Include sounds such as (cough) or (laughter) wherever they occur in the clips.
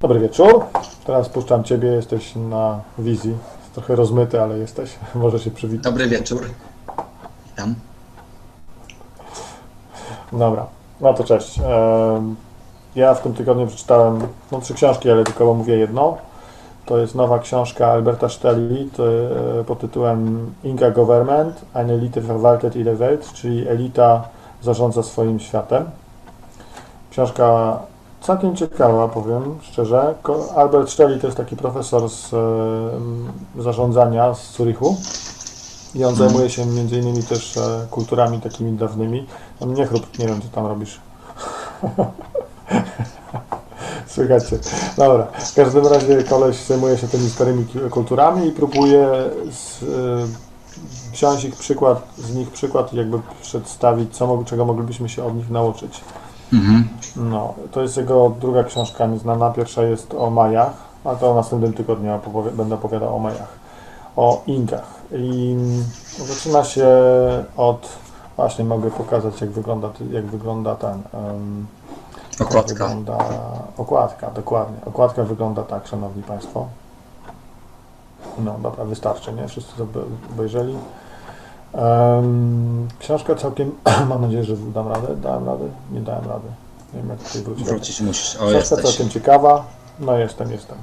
Dobry wieczór. Teraz puszczam Ciebie, jesteś na wizji. Jest trochę rozmyty, ale jesteś. (laughs) Może się przywitać. Dobry wieczór. Witam. Dobra, no to cześć. Ja w tym tygodniu przeczytałem no, trzy książki, ale tylko omówię jedną. To jest nowa książka Alberta Stelli e, pod tytułem Inga Government, eine Elite verwaltet ihre Welt, czyli elita zarządza swoim światem. Książka całkiem ciekawa, powiem szczerze. Albert Stelli to jest taki profesor z e, zarządzania z Zurichu. I on Mhm. zajmuje się między innymi też e, kulturami takimi dawnymi. No nie chrób, nie wiem co tam robisz. (laughs) Słychajcie. Dobra. W każdym razie koleś zajmuje się tymi starymi kulturami i próbuje z, y, wziąć ich przykład, z nich przykład i jakby przedstawić, co, czego moglibyśmy się od nich nauczyć. Mhm. No, to jest jego druga książka nieznana. Pierwsza jest o Majach, a to w następnym tygodniu opowie- będę opowiadał o Majach. O Inkach. I zaczyna się od... Właśnie mogę pokazać, jak wygląda, jak wygląda ten... jak Okładka. Wygląda, okładka, dokładnie. Okładka wygląda tak, szanowni państwo. No dobra, wystarczy, nie? Wszyscy to obe- obejrzeli. Książka całkiem, (clears throat) mam nadzieję, że dam radę. Dałem radę? Nie dałem rady. Nie wiem, jak tutaj wrócić. Wrócić musisz. O, Książka jesteś. całkiem ciekawa. No jestem, jestem.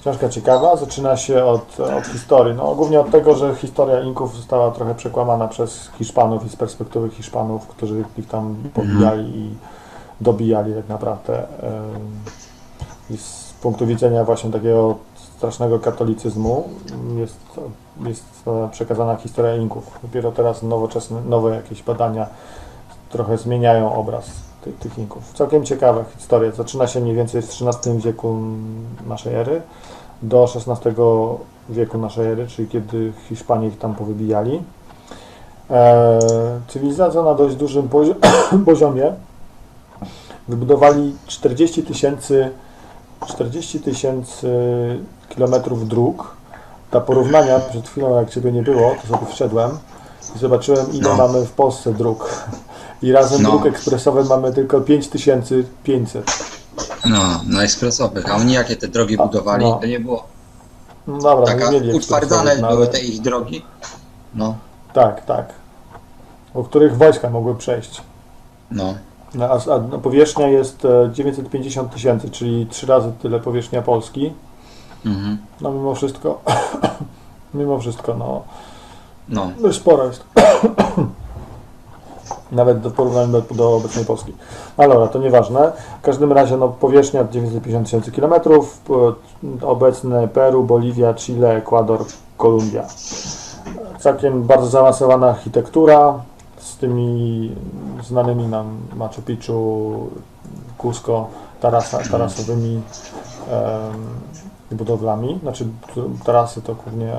Książka ciekawa, zaczyna się od, od historii. No głównie od tego, że historia Inków została trochę przekłamana przez Hiszpanów i z perspektywy Hiszpanów, którzy ich tam pobijali i dobijali tak naprawdę. I z punktu widzenia właśnie takiego strasznego katolicyzmu jest, jest przekazana historia Inków. Dopiero teraz nowoczesne, nowe jakieś badania trochę zmieniają obraz tych, tych Inków. Całkiem ciekawa historia. Zaczyna się mniej więcej w XIII wieku naszej ery do XVI wieku naszej ery, czyli kiedy Hiszpanie ich tam powybijali. E, cywilizacja na dość dużym pozi- (coughs) poziomie. Wybudowali 40 tysięcy 40 tysięcy kilometrów dróg. Dla porównania, przed chwilą jak Ciebie nie było, to sobie wszedłem i zobaczyłem ile No. mamy w Polsce dróg. I razem No. dróg ekspresowych mamy tylko 5500. No, na ekspresowych. A oni jakie te drogi A, budowali? no. To nie było No dobra, taka nie mieli utwardzane no, były te ich drogi. No, Tak, tak. O których wojska mogły przejść. no. No, A, a no, powierzchnia jest e, 950 tysięcy, czyli trzy razy tyle powierzchnia Polski. Mhm. No mimo wszystko, (coughs) mimo wszystko, no No. dość sporo jest. (coughs) Nawet do porównania do, do obecnej Polski. Ale dobra, to nieważne. W każdym razie no, powierzchnia 950 tysięcy kilometrów. Obecne Peru, Boliwia, Chile, Ekwador, Kolumbia. Całkiem bardzo zaawansowana architektura z tymi znanymi nam Machu Picchu, Cusco, tarasa, tarasowymi em, budowlami. Znaczy tarasy to głównie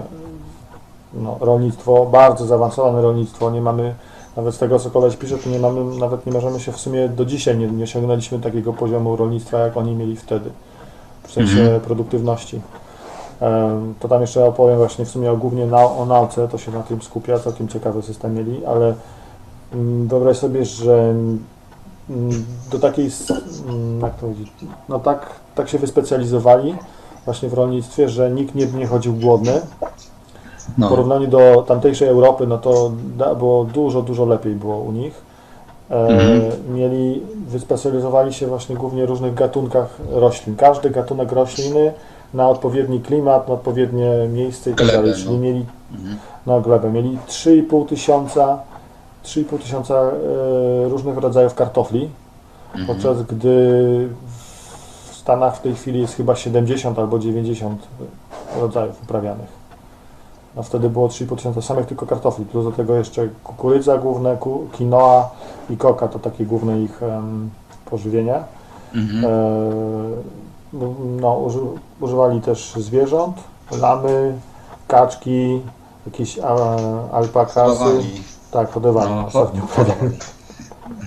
no, rolnictwo, bardzo zaawansowane rolnictwo. Nie mamy, nawet z tego co koleś pisze, to nie mamy, nawet nie możemy się w sumie do dzisiaj nie, nie osiągnęliśmy takiego poziomu rolnictwa, jak oni mieli wtedy. W sensie Mhm. produktywności. To tam jeszcze opowiem właśnie w sumie o, głównie na, o nauce, to się na tym skupia, całkiem ciekawy system mieli, ale mm, wyobraź sobie, że mm, do takiej, mm, jak to powiedzieć, no tak, tak się wyspecjalizowali właśnie w rolnictwie, że nikt nie, nie chodził głodny, w No. porównaniu do tamtejszej Europy, no to było dużo, dużo lepiej było u nich. E, Mhm. Mieli, wyspecjalizowali się właśnie głównie w różnych gatunkach roślin. Każdy gatunek rośliny na odpowiedni klimat, na odpowiednie miejsce i tak dalej. Czyli no. mieli Mhm. na glebę, mieli 3,5 tysiąca 3,5 tysiąca e, różnych rodzajów kartofli, Mhm. podczas gdy w Stanach w tej chwili jest chyba 70 albo 90 rodzajów uprawianych. No wtedy było 3,5 tysiąca samych tylko kartofli, plus do tego jeszcze kukurydza główne, ku- quinoa i koka to takie główne ich em, pożywienie. Mhm. E, no, uży, używali też zwierząt, lamy, kaczki, jakieś a, alpakasy. Hodowali. Tak, hodowali. No, No, ostatnio. hodowali.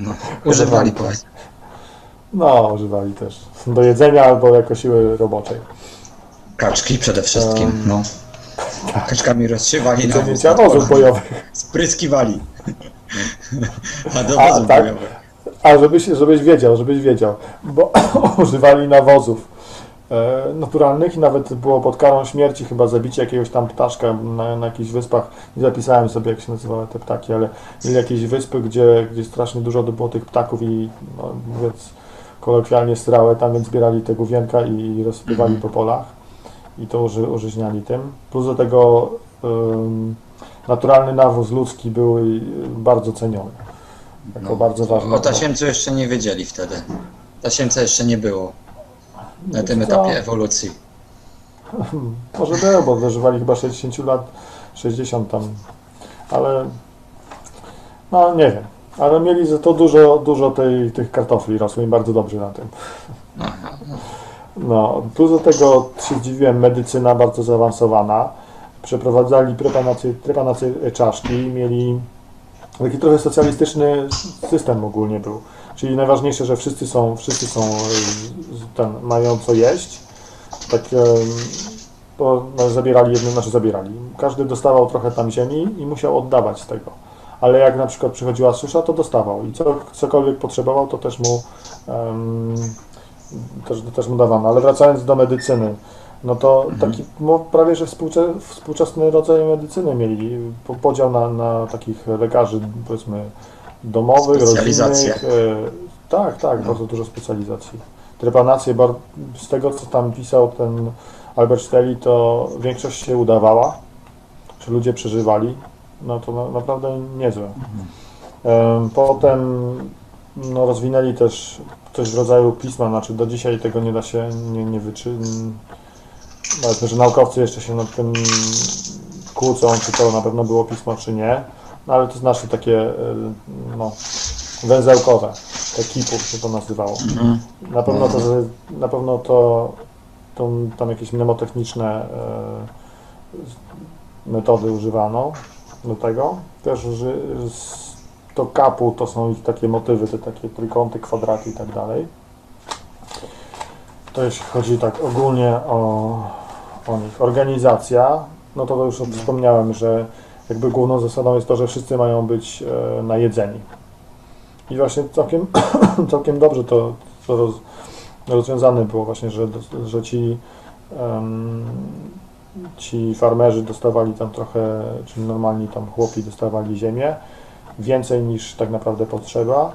No. Używali powiedz. No, używali też. Do jedzenia albo jako siły roboczej. Kaczki przede wszystkim. Em, No. Kaczkami rozsiewali na Zajęcia wozów bojowych. Spryskiwali. A do (laughs) A, wozów tak? bojowych. A żebyś, żebyś wiedział, żebyś wiedział, bo (clears throat) używali nawozów. e, naturalnych i nawet było pod karą śmierci chyba zabicie jakiegoś tam ptaszka na, na jakichś wyspach. Nie zapisałem sobie, jak się nazywały te ptaki, ale mieli jakieś wyspy, gdzie, gdzie strasznie dużo było tych ptaków i no, mówiąc kolokwialnie srały tam, więc zbierali te główienka i rozsypywali Mhm. po polach i to uży, użyźniali tym. Plus do tego ym, naturalny nawóz ludzki był y, bardzo ceniony. Jako bardzo ważny. O tasiemcu jeszcze nie wiedzieli wtedy. Tasiemca jeszcze nie było na tym co? etapie ewolucji. (laughs) Może było, bo dożywali chyba 60 lat, 60 tam, ale no nie wiem. Ale mieli za to dużo, dużo tej, tych kartofli, rosło im bardzo dobrze na tym. No, plus do tego się zdziwiłem, medycyna bardzo zaawansowana. Przeprowadzali trepanację, trepanację czaszki, mieli taki trochę socjalistyczny system ogólnie był. Czyli najważniejsze, że wszyscy są, wszyscy są ten, mają co jeść. Tak to no, zabierali jedno, znaczy zabierali. Każdy dostawał trochę tam ziemi i musiał oddawać z tego. Ale jak na przykład przychodziła susza, to dostawał i co, cokolwiek potrzebował, to też mu em, też, też mu dawano. Ale wracając do medycyny, no to taki no, prawie że współcze, współczesny rodzaj medycyny mieli. Po- Podział na, na takich lekarzy, powiedzmy, domowych, rodzinnych. E, tak, tak, No. bardzo dużo specjalizacji. Trepanacje, z tego co tam pisał ten Albert Stelli, to większość się udawała, czy ludzie przeżywali. No to na, naprawdę niezłe. Em, Potem no, rozwinęli też coś w rodzaju pisma, znaczy do dzisiaj tego nie da się nie, nie wyczy... Że naukowcy jeszcze się nad tym kłócą, czy to na pewno było pismo, czy nie. No ale to znaczy takie e, no, węzełkowe, te kipów się to nazywało. Mhm. Na pewno to, na pewno to, to tam jakieś mnemotechniczne e, metody używano do tego. Też uży, z, to kapu to są ich takie motywy, te takie trójkąty, kwadraty i tak dalej. To jeśli chodzi tak ogólnie o, o nich. Organizacja, no to, to już wspomniałem, że jakby główną zasadą jest to, że wszyscy mają być e, najedzeni. I właśnie całkiem, (clears throat) całkiem dobrze to, to roz, rozwiązane było właśnie, że, że ci, em, ci farmerzy dostawali tam trochę, czyli normalni tam chłopi dostawali ziemię, więcej niż tak naprawdę potrzeba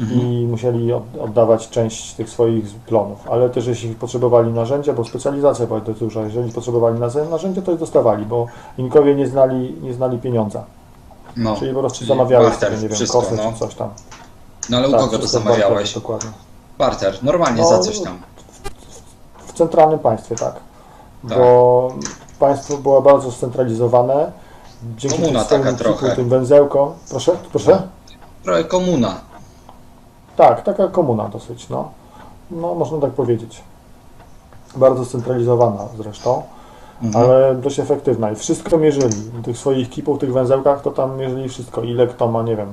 Mhm. i musieli od, oddawać część tych swoich plonów, ale też jeśli potrzebowali narzędzia, bo specjalizacja była dość duża, jeżeli potrzebowali narzędzia, to je dostawali, bo Inkowie nie znali, nie znali pieniądza, No. czyli po prostu zamawiałeś barter, sobie, nie wiem, wszystko, kosę no. czy coś tam. no ale u Tak, kogo to w zamawiałeś? barterze, Dokładnie. Barter, normalnie No, za coś tam. W centralnym państwie, tak. Tak. Bo państwo było bardzo scentralizowane. Dzięki Komuna tym taka trochę. tym węzełkom. Proszę, proszę? Trochę komuna. Tak, taka komuna dosyć, no. No, można tak powiedzieć. Bardzo scentralizowana zresztą, Mhm. ale dość efektywna. I wszystko mierzyli. Tych swoich kipów, tych węzełkach, to tam mierzyli wszystko. Ile kto ma, nie wiem,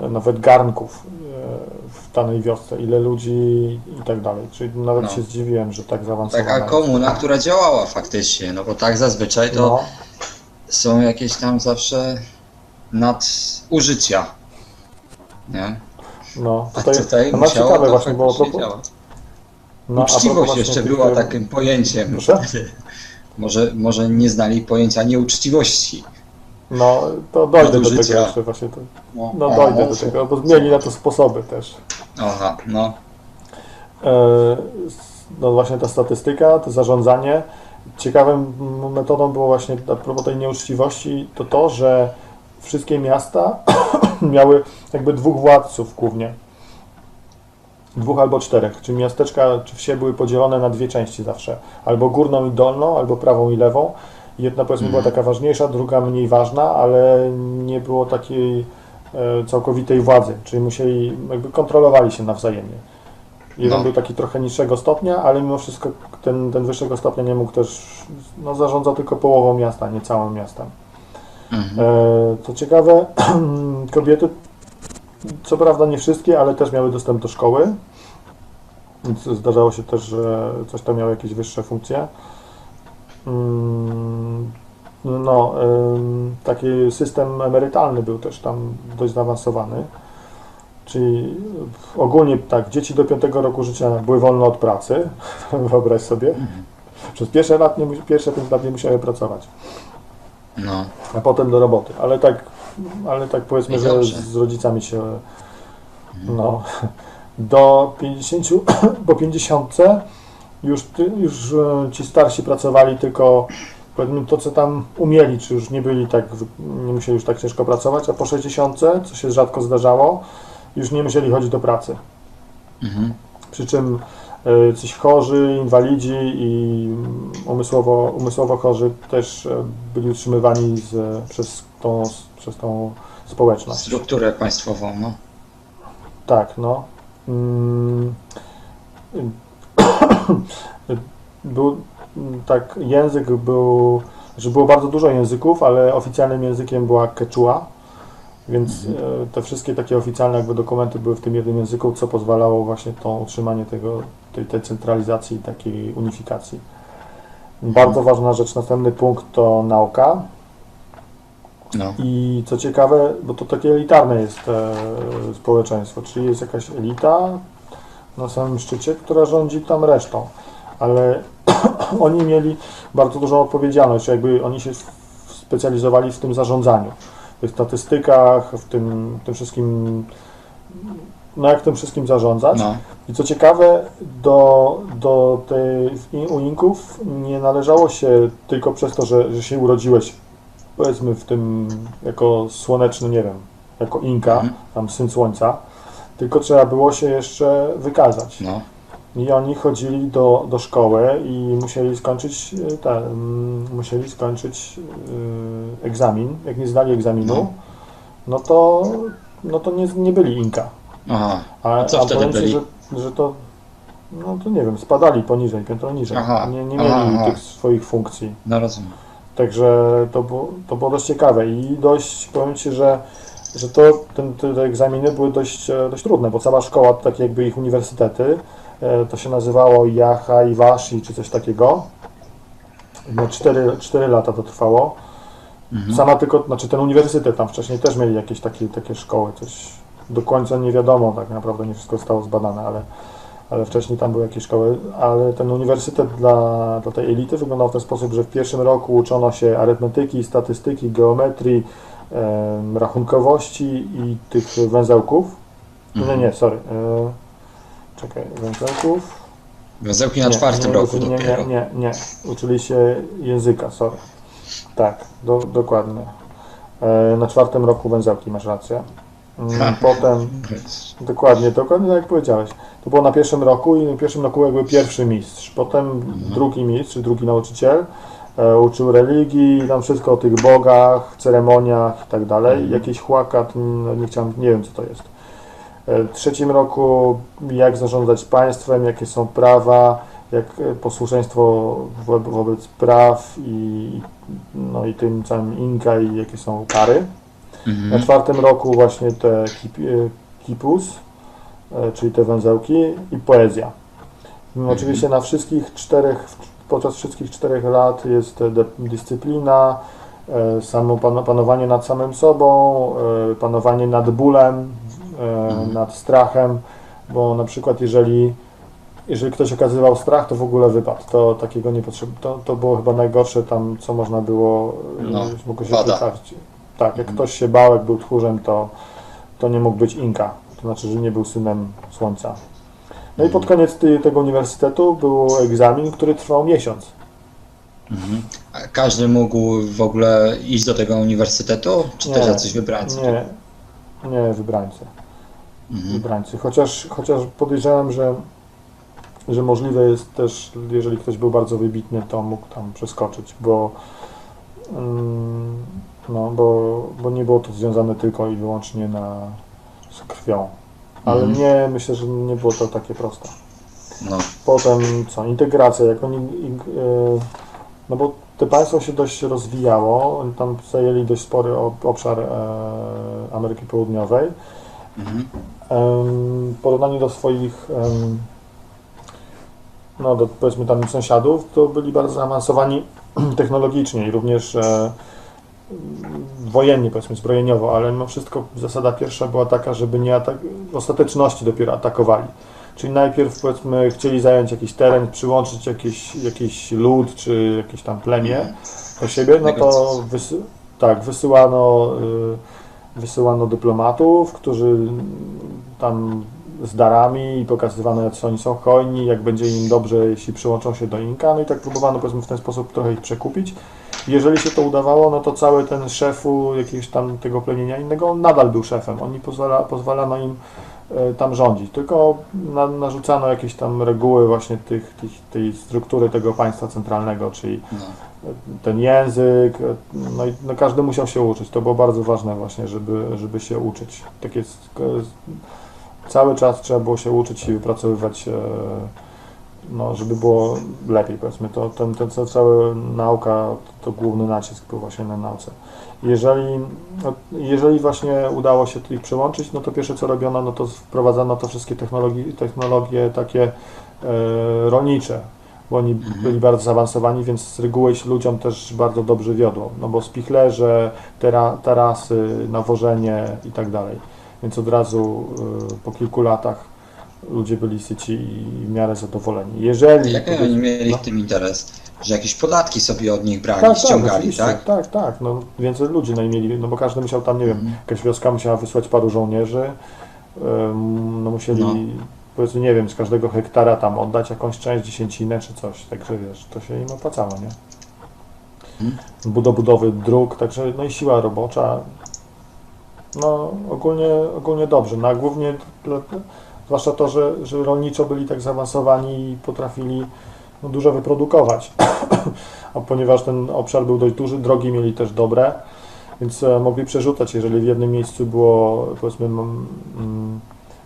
nawet garnków e, w danej wiosce, ile ludzi i tak dalej. Czyli nawet No. się zdziwiłem, że tak zaawansowana Taka komuna, która działała faktycznie, no bo tak zazwyczaj to No, są jakieś tam zawsze nadużycia. Nie? no. A Tutaj, tutaj no, musiało ciekawe to właśnie było. propos- działać. No, Uczciwość jeszcze była takim pojęciem. (laughs) Może, może nie znali pojęcia nieuczciwości. No, to dojdę do tego jeszcze właśnie. To, No, no dojdę do tego, bo mieli na to sposoby też. Aha, no. E, no właśnie ta statystyka, to zarządzanie. Ciekawą m- metodą było właśnie a propos tej nieuczciwości, to to, że wszystkie miasta (coughs) miały jakby dwóch władców głównie. Dwóch albo czterech, czy miasteczka, czy wsie były podzielone na dwie części zawsze. Albo górną i dolną, albo prawą i lewą. Jedna powiedzmy była Mhm. taka ważniejsza, druga mniej ważna, ale nie było takiej e, całkowitej władzy, czyli musieli, jakby kontrolowali się nawzajemnie. Jeden No. był taki trochę niższego stopnia, ale mimo wszystko ten, ten wyższego stopnia nie mógł też, no zarządzał tylko połową miasta, nie całym miastem. Mhm. E, co ciekawe, (clears throat) kobiety, co prawda nie wszystkie, ale też miały dostęp do szkoły, więc zdarzało się też, że coś tam miało jakieś wyższe funkcje. Mm, No, ym, taki system emerytalny był też tam dość zaawansowany, czyli ogólnie tak, dzieci do 5 roku życia były wolne od pracy, (laughs) wyobraź sobie. Przez pierwsze, lat nie, pierwsze 5 lat nie musiały pracować, No, a potem do roboty. Ale tak, ale tak powiedzmy, I że dobrze. z rodzicami się no, do 50, (clears throat) po 50 już, już e, ci starsi pracowali tylko powiedzmy to, co tam umieli, czy już nie byli tak, nie musieli już tak ciężko pracować, a po 60, co się rzadko zdarzało, już nie musieli chodzić do pracy. mhm. Przy czym e, coś chorzy, inwalidzi i umysłowo, umysłowo chorzy też e, byli utrzymywani z, przez, tą, przez tą społeczność. strukturę państwową, no. Tak, no. Mm, (coughs) Był tak, język był, że było bardzo dużo języków, ale oficjalnym językiem była quechua, więc e, te wszystkie takie oficjalne jakby dokumenty były w tym jednym języku, co pozwalało właśnie to utrzymanie tego, tej, tej centralizacji i takiej unifikacji. Bardzo ważna rzecz, następny punkt to nauka. no. I co ciekawe, bo to takie elitarne jest e, społeczeństwo, czyli jest jakaś elita na samym szczycie, która rządzi tam resztą, ale (coughs) oni mieli bardzo dużą odpowiedzialność, jakby oni się specjalizowali w tym zarządzaniu, w tych statystykach, w tym, tym wszystkim, no jak tym wszystkim zarządzać. no. I co ciekawe, do, do tej, u Inków nie należało się tylko przez to, że, że się urodziłeś, powiedzmy w tym, jako słoneczny, nie wiem, jako Inka, Mhm. tam syn słońca, tylko trzeba było się jeszcze wykazać. no. I oni chodzili do, do szkoły i musieli skończyć, e, musieli skończyć e, egzamin. Jak nie zdali egzaminu, No. no to, no to nie, nie byli Inka. Aha, A, A co a wtedy ci, byli? Że, że to, no to nie wiem, spadali poniżej, piętro niżej. Aha, Nie, nie mieli aha. tych swoich funkcji. no rozumiem. Także to było, to było dość ciekawe i dość, powiem Ci, że, że to, ten, te, egzaminy były dość, e, dość trudne, bo cała szkoła, tak jakby ich uniwersytety, to się nazywało Yaha Iwashi czy coś takiego. No, cztery, cztery lata to trwało. Mhm. Sama tylko, znaczy ten uniwersytet tam wcześniej też mieli jakieś takie, takie szkoły, coś do końca nie wiadomo, tak naprawdę nie wszystko zostało zbadane, ale, ale wcześniej tam były jakieś szkoły, ale ten uniwersytet dla, dla tej elity wyglądał w ten sposób, że w pierwszym roku uczono się arytmetyki, statystyki, geometrii, rachunkowości i tych węzełków. Nie, Mhm. nie, sorry. E, czekaj, węzełków. Węzełki na Nie, czwartym nie, roku nie, dopiero. Nie, nie, nie. Uczyli się języka, sorry. Tak, do, dokładnie. E, na czwartym roku węzełki, masz rację. Mm, Potem, (laughs) dokładnie, dokładnie tak jak powiedziałeś. To było na pierwszym roku i na pierwszym roku jakby pierwszy mistrz. Potem drugi mistrz, drugi nauczyciel e, uczył religii, tam wszystko o tych bogach, ceremoniach i tak dalej. Jakiś chłakat, no, nie chciałem, nie wiem co to jest. W trzecim roku jak zarządzać państwem, jakie są prawa, jak e, posłuszeństwo wo- wobec praw i, no, i tym całym Inka i jakie są kary. Na Mhm. czwartym roku właśnie te kip, e, kipus, e, czyli te węzełki i poezja. No, Oczywiście na wszystkich czterech, podczas wszystkich czterech lat jest dyscyplina, samo pano- panowanie nad samym sobą, panowanie nad bólem, Mhm. nad strachem, bo na przykład jeżeli, jeżeli ktoś okazywał strach, to w ogóle wypadł. To takiego nie potrzeba. To, to było chyba najgorsze tam, co można było, e, No, mogło się wada. wytrafić. Tak, jak Mhm. ktoś się bał, jak był tchórzem, to, to nie mógł być Inka. To znaczy, że nie był synem słońca. No i pod koniec ty, tego uniwersytetu był egzamin, który trwał miesiąc. Mhm. A każdy mógł w ogóle iść do tego uniwersytetu, czy też Nie, jacyś wybrańcy? Nie, nie wybrańcy. Mhm. wybrańcy. Chociaż, chociaż podejrzewam, że, że możliwe jest też, jeżeli ktoś był bardzo wybitny, to mógł tam przeskoczyć, bo, mm, no, bo, bo nie było to związane tylko i wyłącznie na, z krwią. Ale Mhm. nie, myślę, że nie było to takie proste. No, Potem co, integracja, jak oni, e, no bo to państwo się dość rozwijało, oni tam zajęli dość spory ob- obszar e, Ameryki Południowej. mhm. W porównaniu do swoich, no do powiedzmy tam sąsiadów, to byli bardzo zaawansowani (clears throat) technologicznie i również e, wojennie, powiedzmy, zbrojeniowo, ale mimo wszystko zasada pierwsza była taka, żeby nie atak- w ostateczności dopiero atakowali. Czyli najpierw, powiedzmy, chcieli zająć jakiś teren, przyłączyć jakiś, jakiś lud, czy jakieś tam plemię do siebie, no to wysy- tak, wysyłano, y, wysyłano dyplomatów, którzy tam z darami i pokazywano, jak oni są hojni, jak będzie im dobrze, jeśli przyłączą się do Inka, no i tak próbowano powiedzmy w ten sposób trochę ich przekupić. Jeżeli się to udawało, no to cały ten szefu jakiegoś tam tego plemienia innego, on nadal był szefem. Oni pozwala, pozwalano im e, tam rządzić, tylko na, narzucano jakieś tam reguły właśnie tych, tych, tej struktury tego państwa centralnego, czyli No. ten język, no i no każdy musiał się uczyć. To było bardzo ważne właśnie, żeby, żeby się uczyć. Tak jest, cały czas trzeba było się uczyć i wypracowywać, e, no, żeby było lepiej, powiedzmy. To, ten, ten, ca- cała nauka, to główny nacisk był właśnie na nauce. Jeżeli, no, jeżeli właśnie udało się ich przyłączyć, no to pierwsze co robiono, no to wprowadzano to wszystkie technologie, technologie takie e, rolnicze, bo oni byli bardzo zaawansowani, więc z reguły się ludziom też bardzo dobrze wiodło, no bo spichlerze, tera, tarasy, nawożenie i tak dalej. Więc od razu y, po kilku latach ludzie byli syci i w miarę zadowoleni. Jeżeli... Jaki oni mieli w tym interes? Że jakieś podatki sobie od nich brali, Tak, tak, ściągali, tak? tak, tak, no więcej ludzi najmieli, no bo każdy musiał tam, nie wiem, Mhm. jakaś wioska musiała wysłać paru żołnierzy, no musieli, No. powiedzmy, nie wiem, z każdego hektara tam oddać jakąś część, dziesięcinę czy coś, także wiesz, to się im opłacało, nie? Mhm. Do budowy dróg, także no i siła robocza, no ogólnie, ogólnie dobrze, no a głównie, zwłaszcza to, że, że rolniczo byli tak zaawansowani i potrafili no, dużo wyprodukować, (clears throat) a ponieważ ten obszar był dość duży, drogi mieli też dobre, więc e, mogli przerzucać, jeżeli w jednym miejscu było, powiedzmy,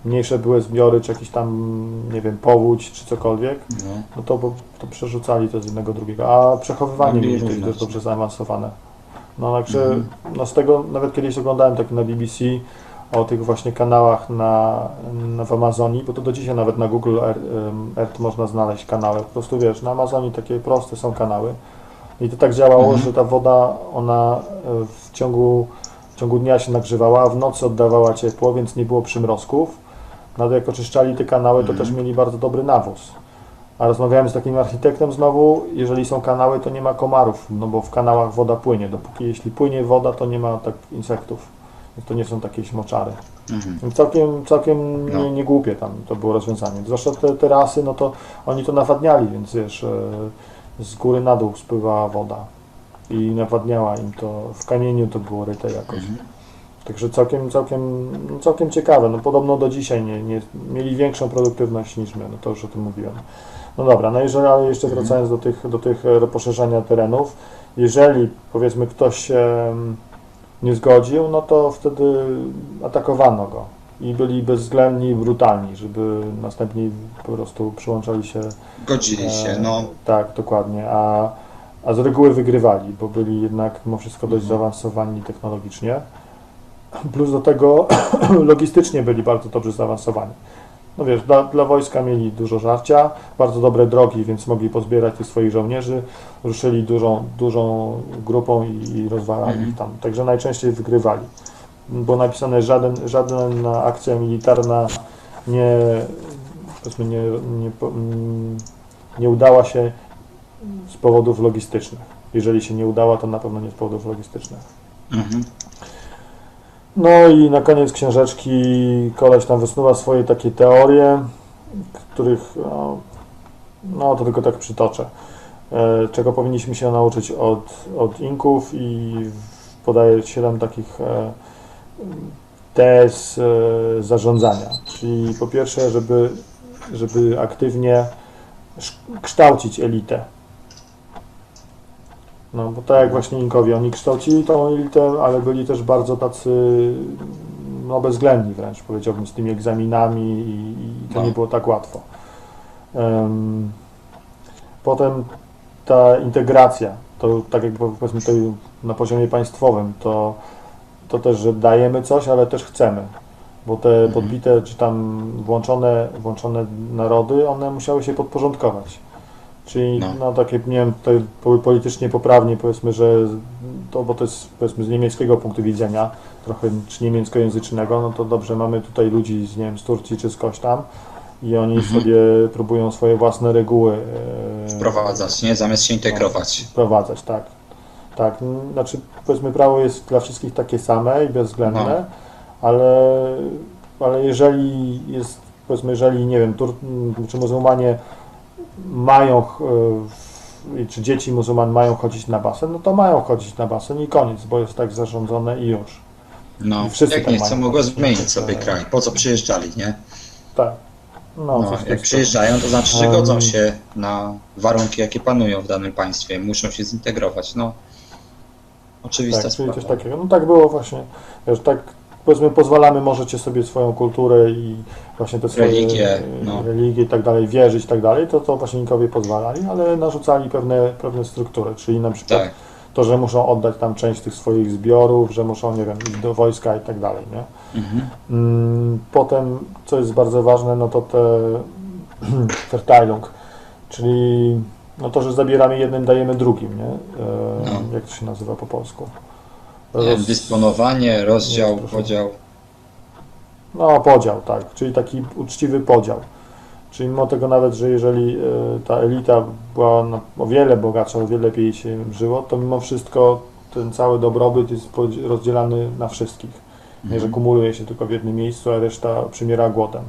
mniejsze były zbiory, czy jakiś tam, nie wiem, powódź, czy cokolwiek, No. no to, bo, to przerzucali to z jednego drugiego, a przechowywanie Mogli mieli też dobrze zaawansowane. No także, Mhm. no z tego, nawet kiedyś oglądałem tak na BBC o tych właśnie kanałach na, na w Amazonii, bo to do dzisiaj nawet na Google Earth, można znaleźć kanały. Po prostu wiesz, na Amazonii takie proste są kanały. I to tak działało, Mhm. że ta woda, ona e, w ciągu, w ciągu dnia się nagrzewała, a w nocy oddawała ciepło, więc nie było przymrozków. Nawet jak oczyszczali te kanały, to Mhm. też mieli bardzo dobry nawóz. A rozmawiałem z takim architektem znowu, jeżeli są kanały, to nie ma komarów, no bo w kanałach woda płynie. Dopóki jeśli płynie woda, to nie ma tak insektów. To nie są takie moczary. Mhm. Więc Całkiem, całkiem No. nie, nie głupie tam to było rozwiązanie. Zwłaszcza te terasy, no to oni to nawadniali, więc wiesz, e, z góry na dół spływała woda i nawadniała im to, w kamieniu to było ryte jakoś. Mhm. Także całkiem, całkiem, no całkiem ciekawe. No podobno do dzisiaj nie, nie, mieli większą produktywność niż my, no to już o tym mówiłem. No dobra, no jeżeli, ale jeszcze Mhm. wracając do tych, do tych e, poszerzania terenów, jeżeli powiedzmy ktoś się mm, nie zgodził, no to wtedy atakowano go i byli bezwzględni i brutalni, żeby następnie po prostu przyłączali się Godzili się, E, no. Tak, dokładnie. A, a z reguły wygrywali, bo byli jednak mimo wszystko dość Mhm. zaawansowani technologicznie. Plus do tego (clears throat) logistycznie byli bardzo dobrze zaawansowani. No wiesz, dla, dla wojska mieli dużo żarcia, bardzo dobre drogi, więc mogli pozbierać tych swoich żołnierzy. Ruszyli dużą, dużą grupą i, i rozwalali Mhm. ich tam. Także najczęściej wygrywali. Było napisane, żaden, żadna akcja militarna nie, powiedzmy, nie, nie, mm, nie udała się z powodów logistycznych. Jeżeli się nie udała, to na pewno nie z powodów logistycznych. Mhm. No i na koniec książeczki koleś tam wysnuwa swoje takie teorie, których no, no to tylko tak przytoczę. E, czego powinniśmy się nauczyć od, od Inków i podaje 7 takich e, tez e, zarządzania. Czyli po pierwsze, żeby, żeby aktywnie sz- kształcić elitę. No bo tak jak właśnie Inkowie, oni kształcili tą elitę, ale byli też bardzo tacy no bezwzględni wręcz, powiedziałbym, z tymi egzaminami i, i to No. nie było tak łatwo. Em, potem ta integracja, to tak jak powiedzmy to na poziomie państwowym, to, to też, że dajemy coś, ale też chcemy. Bo te Mhm. podbite, czy tam włączone, włączone narody, one musiały się podporządkować. Czyli No. no. takie, nie wiem, tutaj po- politycznie poprawnie powiedzmy, że to, bo to jest powiedzmy z niemieckiego punktu widzenia, trochę czy niemieckojęzycznego, no to dobrze, mamy tutaj ludzi z, nie wiem, z Turcji czy skądś tam i oni Mhm. sobie próbują swoje własne reguły e, Wprowadzać, nie? Zamiast się integrować. wprowadzać, tak. Tak, znaczy powiedzmy prawo jest dla wszystkich takie same i bezwzględne, ale, ale jeżeli jest, powiedzmy, jeżeli, nie wiem, Tur- czy muzułmanie mają, w- czy dzieci muzułman mają chodzić na basen, no to mają chodzić na basen i koniec, bo jest tak zarządzone i już. No, I wszyscy jak tak nie chcą, mogą zmienić sobie kraj. Po co przyjeżdżali, nie? Tak. No, No, jak przyjeżdżają, to znaczy, że Um, godzą się na warunki, jakie panują w danym państwie. Muszą się zintegrować. No, oczywista Tak, sprawa. coś takiego. No tak było właśnie, wiesz, tak powiedzmy pozwalamy, możecie sobie swoją kulturę i właśnie te swoje Religię, e, no. religie i tak dalej, wierzyć i tak dalej, to to właśnie Inkowie pozwalali, ale narzucali pewne, pewne struktury, czyli na przykład Tak. to, że muszą oddać tam część tych swoich zbiorów, że muszą, nie wiem, iść do wojska i tak dalej, nie? Mhm. Mm, Potem, co jest bardzo ważne, no to te (clears throat) Verteilung, czyli no to, że zabieramy jednym, dajemy drugim, nie? E, No. Jak to się nazywa po polsku? Nie wiem, Roz- Dysponowanie, rozdział, Jest, podział. No, podział, tak, czyli taki uczciwy podział. Czyli mimo tego nawet, że jeżeli e, ta elita była o wiele bogatsza, o wiele lepiej się żyło, to mimo wszystko ten cały dobrobyt jest rozdzielany na wszystkich. Nie, że Mhm. kumuluje się tylko w jednym miejscu, a reszta przymiera głodem.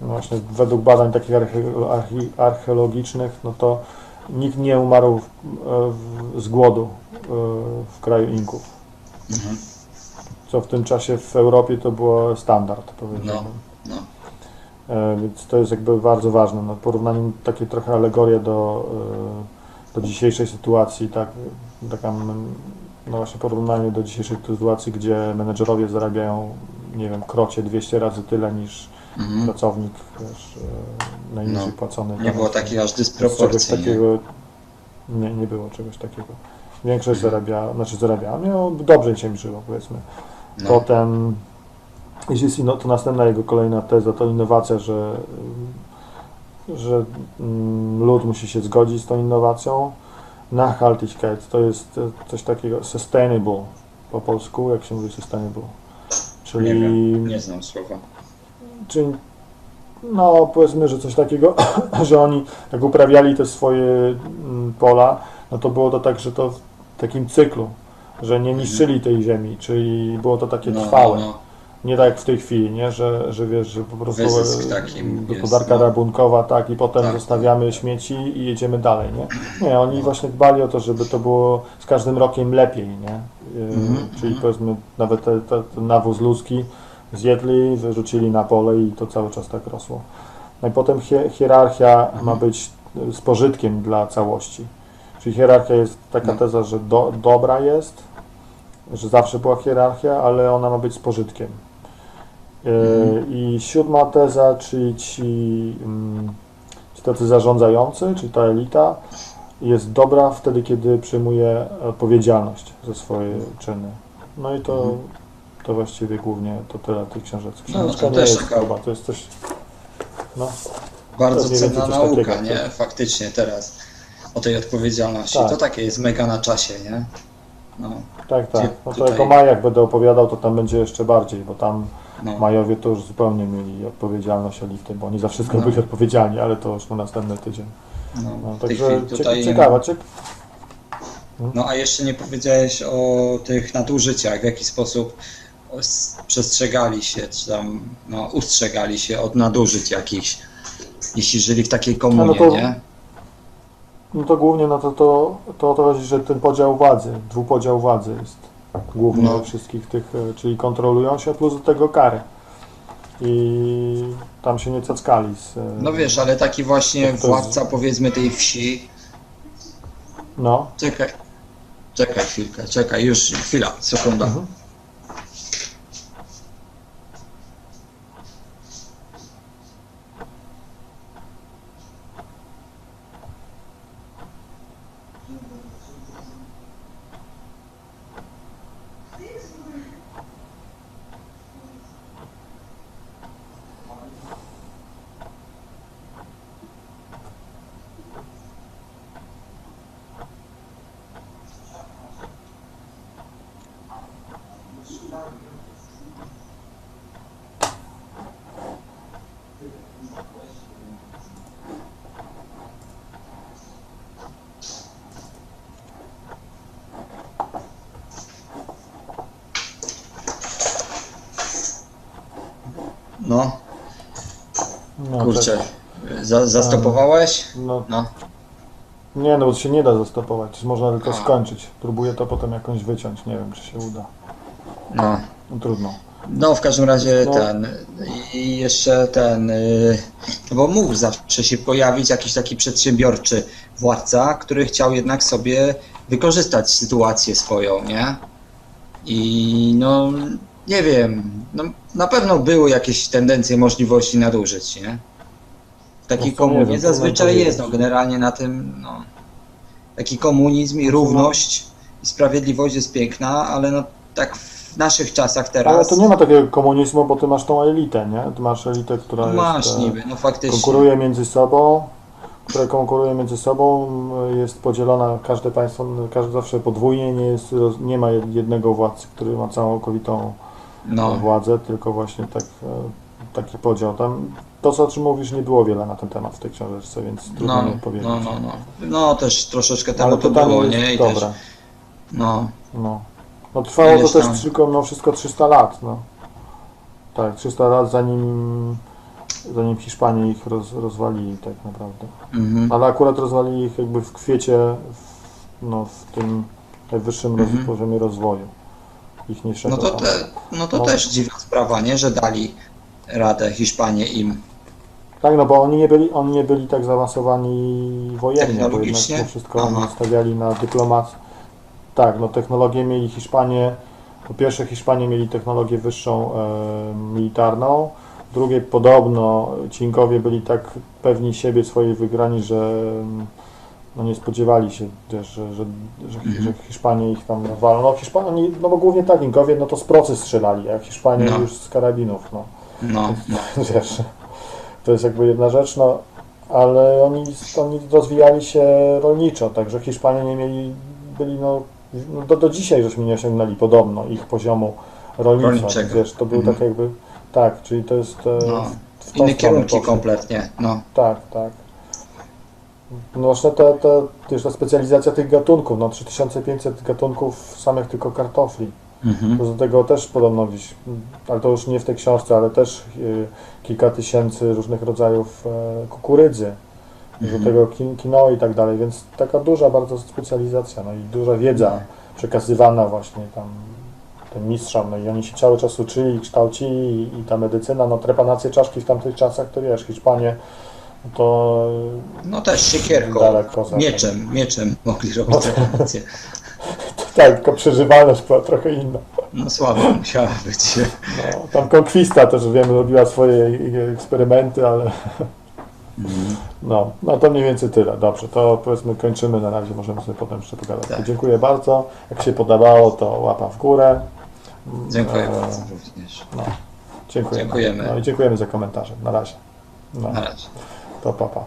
No właśnie według badań takich archeologicznych, no to nikt nie umarł w, w, z głodu e, w kraju Inków. Mhm. Co w tym czasie w Europie to było standard, powiedziałbym. No. E, Więc to jest jakby bardzo ważne. No, porównanie takie trochę alegoria do, e, do dzisiejszej sytuacji, tak, taka, no właśnie porównanie do dzisiejszej sytuacji, gdzie menedżerowie zarabiają, nie wiem, krocie 200 razy tyle niż Mhm. pracownik wiesz, e, najniżej No. płacony. Nie było takiej aż Czegoś dysproporcji. nie? takiego, nie, nie było czegoś takiego. Większość zarabia, znaczy zarabiała, miał dobrze się im żyło, powiedzmy. No. Potem, jeśli jest inno, to następna jego kolejna teza to innowacja, że, że mm, lud musi się zgodzić z tą innowacją. Nachhaltigkeit to jest e, coś takiego sustainable po polsku, jak się mówi sustainable. Czyli, Nie wiem, nie znam słowa. czyli no powiedzmy, że coś takiego, (coughs) że oni jak uprawiali te swoje mm, pola, no to było to tak, że to takim cyklu, że nie niszczyli tej ziemi, czyli było to takie No, trwałe. no, Nie tak jak w tej chwili, nie? Że, że wiesz, że po prostu e, gospodarka jest, no. rabunkowa, tak, i potem Tak. zostawiamy śmieci i jedziemy dalej, nie? Nie, oni No. właśnie dbali o to, żeby to było z każdym rokiem lepiej, nie? E, Mhm, Czyli mhm. powiedzmy nawet te, te, ten nawóz ludzki zjedli, wyrzucili na pole i to cały czas tak rosło. No i potem hie, hierarchia Mhm. ma być e, z pożytkiem dla całości. Czyli hierarchia jest taka No. teza, że do, dobra jest, że zawsze była hierarchia, ale ona ma być z pożytkiem. E, Mhm. I siódma teza, czyli ci, mm, ci tacy zarządzający, czyli ta elita, jest dobra wtedy, kiedy przyjmuje odpowiedzialność za swoje czyny. No i to, Mhm. to właściwie głównie to tyle tych książek. No, Książka to nie też jest taka- chyba, to jest coś... No, Bardzo To cenna nauka, takiego, nie? Faktycznie teraz. O tej odpowiedzialności. Tak. To takie jest mega na czasie, nie? No, tak, tak. No to tutaj- jako Majak będę opowiadał, to tam będzie jeszcze bardziej, bo tam no. Majowie to już zupełnie mieli odpowiedzialność elity, bo oni za wszystko No. byli odpowiedzialni, ale to już na następny tydzień. no. No, także tutaj... ciekawa, ciek No a jeszcze nie powiedziałeś o tych nadużyciach, w jaki sposób os- przestrzegali się, czy tam no, ustrzegali się od nadużyć jakichś, jeśli żyli w takiej komunie, No, to- nie? No to głównie no to, to, to to chodzi, że ten podział władzy, dwupodział władzy jest głównie No. wszystkich tych, e, czyli kontrolują się, plus do tego kary. I tam się nie cackali z... e, No wiesz, ale taki właśnie jest- władca powiedzmy tej wsi, No, czekaj, czekaj chwilkę, czekaj, już chwila, sekunda. Mhm. No. No, Kurczę, tak. za, zastopowałeś? No, No. nie no, bo się nie da zastopować, można tylko skończyć. Próbuję to potem jakąś wyciąć, nie wiem czy się uda. No. No trudno. No, w każdym razie No. ten. I jeszcze ten. y, No bo mógł zawsze się pojawić jakiś taki przedsiębiorczy władca, który chciał jednak sobie wykorzystać sytuację swoją, nie? I no, nie wiem. No, na pewno były jakieś tendencje, możliwości nadużyć, nie? W takiej No trudno zazwyczaj jest, no generalnie na tym, no. Taki komunizm i równość i sprawiedliwość jest piękna, ale no tak w naszych czasach teraz. Ale to nie ma takiego komunizmu, bo ty masz tą elitę, nie? Ty masz elitę, która No masz jest, niby, no faktycznie. konkuruje między sobą, które konkuruje między sobą, jest podzielona, każde państwo, każde zawsze podwójnie, nie, jest, nie ma jednego władcy, który ma całkowitą No, władzę, tylko właśnie tak, e, taki podział. Tam to, co o czym mówisz, nie było wiele na ten temat w tej książeczce, więc trudno no, mi no, odpowiedzieć. no, no. No też troszeczkę temu Ale to pytanie było, nie? I dobre. też, no, No. No trwało Ileś to też tam? tylko mimo wszystko 300 lat. No. Tak, 300 lat zanim, zanim Hiszpanie ich roz, rozwalili tak naprawdę. mhm. Ale akurat rozwalili ich jakby w kwiecie, w, no, w tym najwyższym roz, Mhm. poziomie rozwoju ich no to, te, no to No. też dziwna sprawa, nie? Że dali radę Hiszpanie im. Tak, no bo oni nie byli, oni nie byli tak zaawansowani wojennie, bo jednak Technologicznie? to wszystko Aha. oni stawiali na dyplomację. Tak, no technologię mieli Hiszpanie, po pierwsze Hiszpanie mieli technologię wyższą e, militarną, drugie podobno ci Inkowie byli tak pewni siebie, swojej wygrani, że no nie spodziewali się, wiesz, że, że, że, Mhm. że Hiszpanie ich tam walą. No Hiszpanie, no bo głównie tak, Inkowie no to z procy strzelali, a Hiszpanie No. już z karabinów, no No, no. (laughs) wiesz, to jest jakby jedna rzecz, no, ale oni, oni rozwijali się rolniczo, także Hiszpanie nie mieli, byli no do, do dzisiaj żeśmy nie osiągnęli podobno ich poziomu rolnictwa, Rolniczego. wiesz, to był Mhm. tak jakby, tak, czyli to jest e, No. w tą Inne stronę kierunki kompletnie, no. Tak, tak. No właśnie ta, ta, też ta specjalizacja tych gatunków, no 3500 gatunków samych tylko kartofli. Mhm. Do tego też podobno gdzieś, ale to już nie w tej książce, ale też y, kilka tysięcy różnych rodzajów e, kukurydzy, Mhm. Do tego kin, quinoa i tak dalej, więc taka duża bardzo specjalizacja, no i duża wiedza przekazywana właśnie tam tym mistrzom, no i oni się cały czas uczyli, kształcili i, ta medycyna, no trepanacje czaszki w tamtych czasach, to wiesz, Hiszpanie, to No też siekierką, Daleko za mieczem, mieczem mogli (laughs) robić reparacje. tak, tylko przeżywalność była trochę inna. No słaba musiała być. No, tam Conquista też wiemy, robiła swoje eksperymenty, ale Mhm. No, no to mniej więcej tyle. Dobrze, to powiedzmy kończymy na razie, możemy sobie potem jeszcze pogadać. Tak. Dziękuję bardzo. Jak się podobało, to łapa w górę. Dziękuję E, bardzo również. No, dziękujemy. Dziękujemy. No i dziękujemy za komentarze. Na razie. No, Na razie. to papa. Pa.